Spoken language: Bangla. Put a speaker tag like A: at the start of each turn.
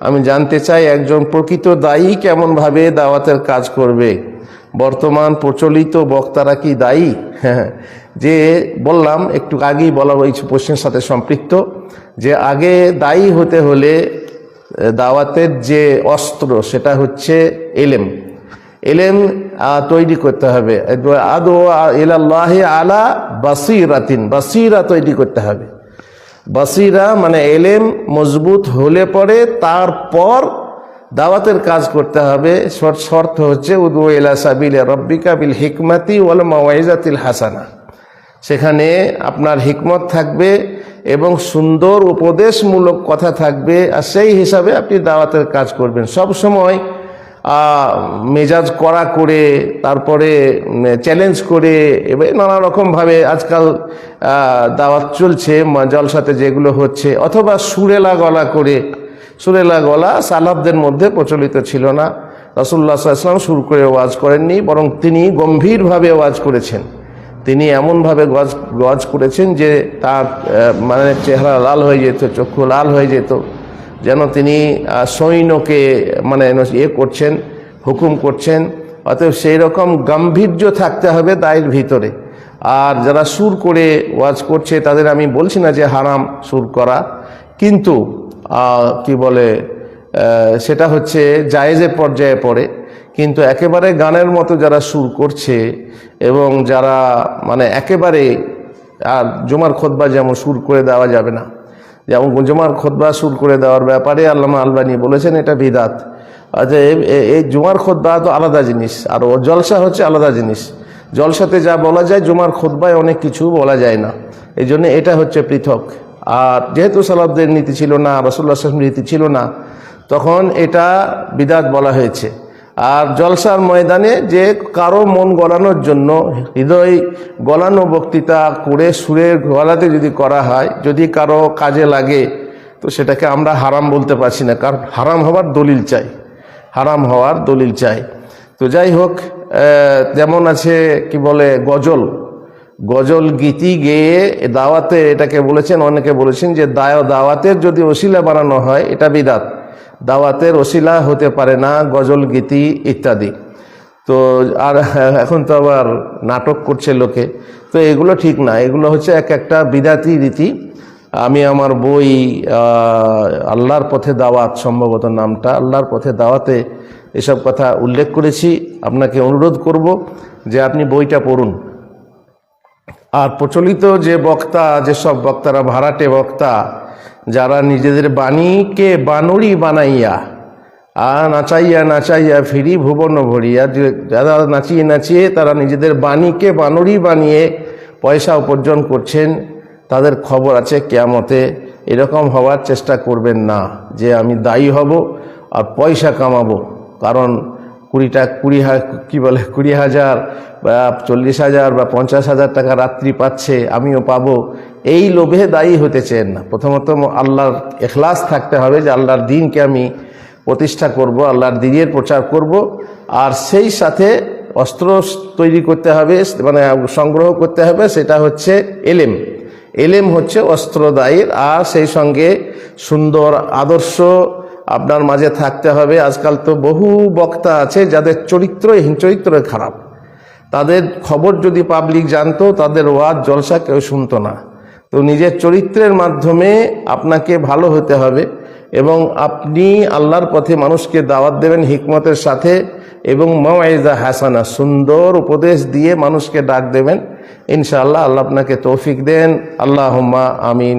A: আমি জানতে চাই একজন প্রকৃত দায়ী কেমনভাবে দাওয়াতের কাজ করবে। বর্তমান প্রচলিত বক্তারা কি দায়ী? হ্যাঁ যে বললাম, একটু আগেই বলা ওই প্রশ্নের সাথে সম্পৃক্ত। যে আগে দায়ী হতে হলে দাওয়াতের যে অস্ত্র, সেটা হচ্ছে এলেম। এলেম তৈরি করতে হবে। আদো ইলাল্লাহি আলা বাসিরাতিন, বাসিরা তৈরি করতে হবে। বাসিরা মানে এলেম মজবুত হলে পরে তারপর দাওয়াতের কাজ করতে হবে। শর্ত হচ্ছে উদু ইলা সাবিল রব্বিকা বিল হিকমাতি ওয়াল মাওয়াইজাতিল হাসানা। সেখানে আপনার হিকমত থাকবে এবং সুন্দর উপদেশমূলক কথা থাকবে। আর সেই হিসাবে আপনি দাওয়াতের কাজ করবেন। সব সময় মেজাজ করা করে, তারপরে চ্যালেঞ্জ করে, এবার নানা রকমভাবে আজকাল দাওয়াত চলছে জলসাতে যেগুলো হচ্ছে, অথবা সুরেলা গলা করে, সুরেলা গলা সালাবদের মধ্যে প্রচলিত ছিল না। রসুল্লাহ ইসলাম সুর করে ওয়াজ করেননি, বরং তিনি গম্ভীরভাবে ওয়াজ করেছেন। তিনি এমনভাবে গজ গজ করেছেন যে তার মানে চেহারা লাল হয়ে যেত, চক্ষু লাল হয়ে যেত। যেন তিনি সৈন্যকে মানে ইয়ে করছেন, হুকুম করছেন। অতএব সেই রকম গাম্ভীর্য থাকতে হবে দায়ের ভিতরে। আর যারা সুর করে ওয়াজ করছে, তাদের আমি বলছি না যে হারাম সুর করা। কিন্তু কি বলে সেটা হচ্ছে জায়েজের পর্যায়ে পড়ে। কিন্তু একেবারে গানের মতো যারা সুর করছে এবং যারা মানে একেবারে, আর জুমার খোদবা যেমন সুর করে দেওয়া যাবে না যেমন জুমার খোদবা সুর করে দেওয়ার ব্যাপারে আল্লামা আলবানি বলেছেন, এটা বিদাত। আচ্ছা এই জুমার খোদবা তো আলাদা জিনিস, আর ও জলসা হচ্ছে আলাদা জিনিস। জলসাতে যা বলা যায়, জুমার খোদবায় অনেক কিছু বলা যায় না। এই জন্য এটা হচ্ছে পৃথক। আর যেহেতু সালাবদের নীতি ছিল না রসুল্লাহ নীতি ছিল না, তখন এটা বিদাত বলা হয়েছে। আর জলসার ময়দানে যে কারও মন গলানোর জন্য হৃদয় গলানো বক্তৃতা করে সুরের গলাতে যদি করা হয়, যদি কারও কাজে লাগে, তো সেটাকে আমরা হারাম বলতে পারছি না, কারণ হারাম হওয়ার দলিল চাই, হারাম হওয়ার দলিল চাই। তো যাই হোক যেমন আছে, কি বলে, গজল। গজল গীতি গেয়ে দাওয়াতে এটাকে বলেছেন, অনেকে বলেছেন যে দায় দাওয়াতের যদি ওসিলা বানানো হয়, এটা বিদাত। দাওয়াতের ওসিলা হতে পারে না, গজল, গীতি ইত্যাদি। তো আর এখন তো আবার নাটক করছে লোকে। তো এগুলো ঠিক না। এগুলো হচ্ছে এক একটা বিদাতি রীতি। আমি আমার বই আল্লাহর পথে দাওয়াত সম্ভবত নামটা, আল্লাহর পথে দাওয়াতে এসব কথা উল্লেখ করেছি। আপনাকে অনুরোধ করব যে আপনি বইটা পড়ুন। আর প্রচলিত যে বক্তা যেসব বক্তারা, ভাড়াটে বক্তা, যারা নিজেদের বাণীকে বানরি বানাইয়া আর নাচাইয়া নাচাইয়া ফিরি ভুবন ভরিয়া যারা নাচিয়ে নাচিয়ে তারা নিজেদের বাণীকে বানরি বানিয়ে পয়সা উপার্জন করছেন, তাদের খবর আছে কেয়ামতে। এরকম হওয়ার চেষ্টা করবেন না যে আমি দায়ী হব আর পয়সা কামাবো। কারণ কুড়িটা, কুড়ি কী বলে, কুড়ি হাজার বা চল্লিশ হাজার বা পঞ্চাশ হাজার টাকা রাত্রি পাচ্ছে, আমিও পাবো। এই লোভে দায়ী হতে চেন না। প্রথমত আল্লাহর এখলাস থাকতে হবে যে আল্লাহর দিনকে আমি প্রতিষ্ঠা করব, আল্লাহর দিনের প্রচার করব, আর সেই সাথে অস্ত্র তৈরি করতে হবে মানে সংগ্রহ করতে হবে, সেটা হচ্ছে এলেম। এলেম হচ্ছে অস্ত্র দায়ের আর সেই সঙ্গে সুন্দর আদর্শ আপনার মাঝে থাকতে হবে। আজকাল তো বহু বক্তা আছে যাদের চরিত্রহীন চরিত্র খারাপ। তাদের খবর যদি পাবলিক জানতো, তাদের ওয়াজ, জলসা কেউ শুনতো না। তো নিজের চরিত্রের মাধ্যমে আপনাকে ভালো হতে হবে এবং আপনি আল্লাহর পথে মানুষকে দাওয়াত দেবেন হিকমতের সাথে এবং মাওয়াইজা হাসানা, সুন্দর উপদেশ দিয়ে মানুষকে ডাক দেবেন। ইনশাআল্লাহ আল্লাহ আপনাকে তৌফিক দেন। আল্লাহ আমিন।